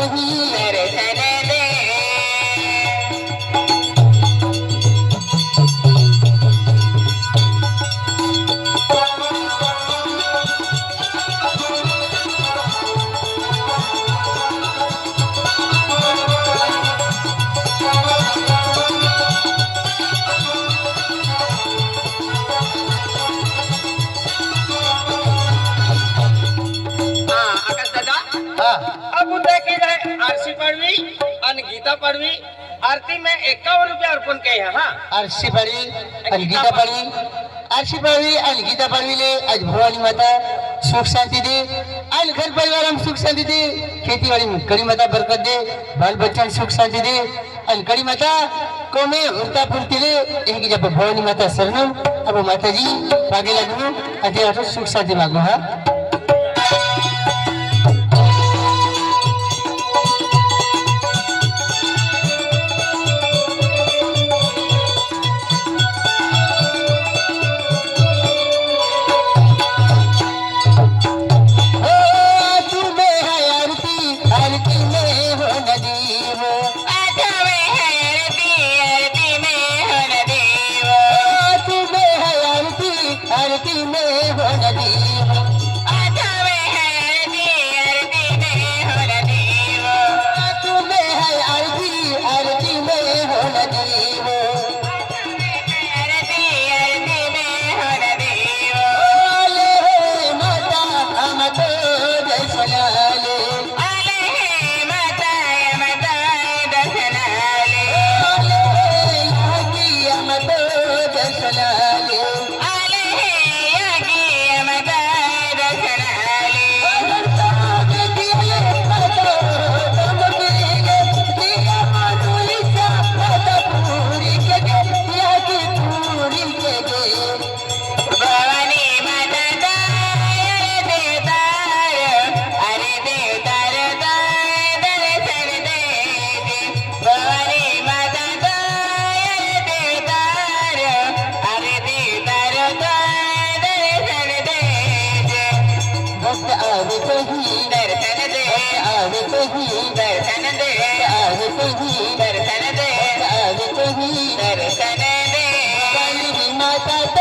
Hallelujah. Gita પાડવી. આરતી મેં એકાવન રૂપિયા અર્પણ કહ્યા હા. આરસી પાડવી અને ગીતા પાડવી. આરસી પાડવી અને ગીતા પાડવી લે. આજ ભવાની માતા સુખ શાંતિ દે. અને ઘર પરિવારમાં સુખ શાંતિ દે. ખેતીવાડી કડી માતા બરકત દે. બાલ બચ્ચાને સુખ શાંતિ દે. અને કડી માતા કોમે ઉડતા પૂરતી લે. એક બીજા ભવાની માતા સરનામ આપણું માતાજી ભાગેલા ગુરુ આજે સુખ શાંતિ માગો હા. Bye, bye, bye.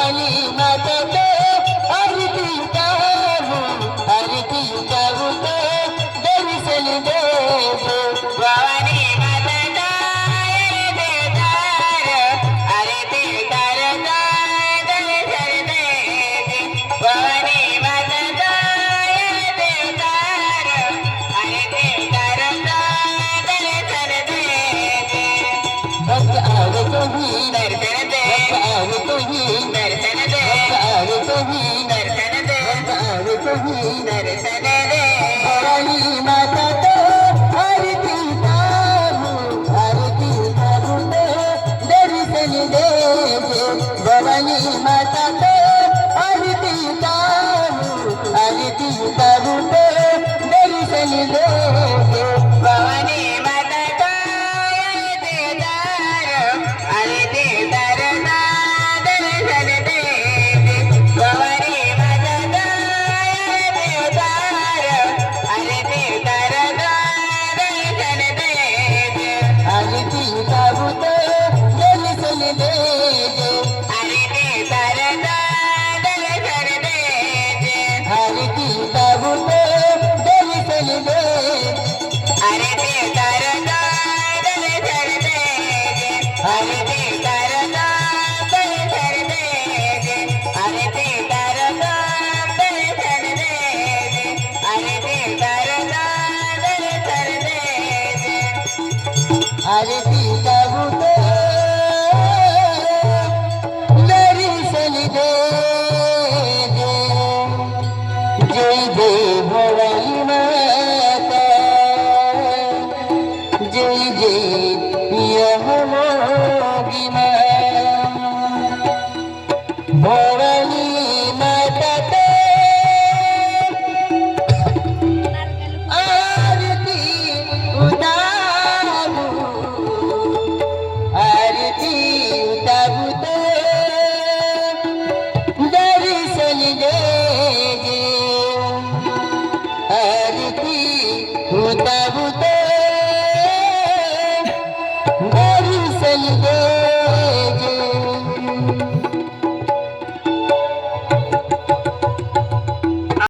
ولي مدد Hare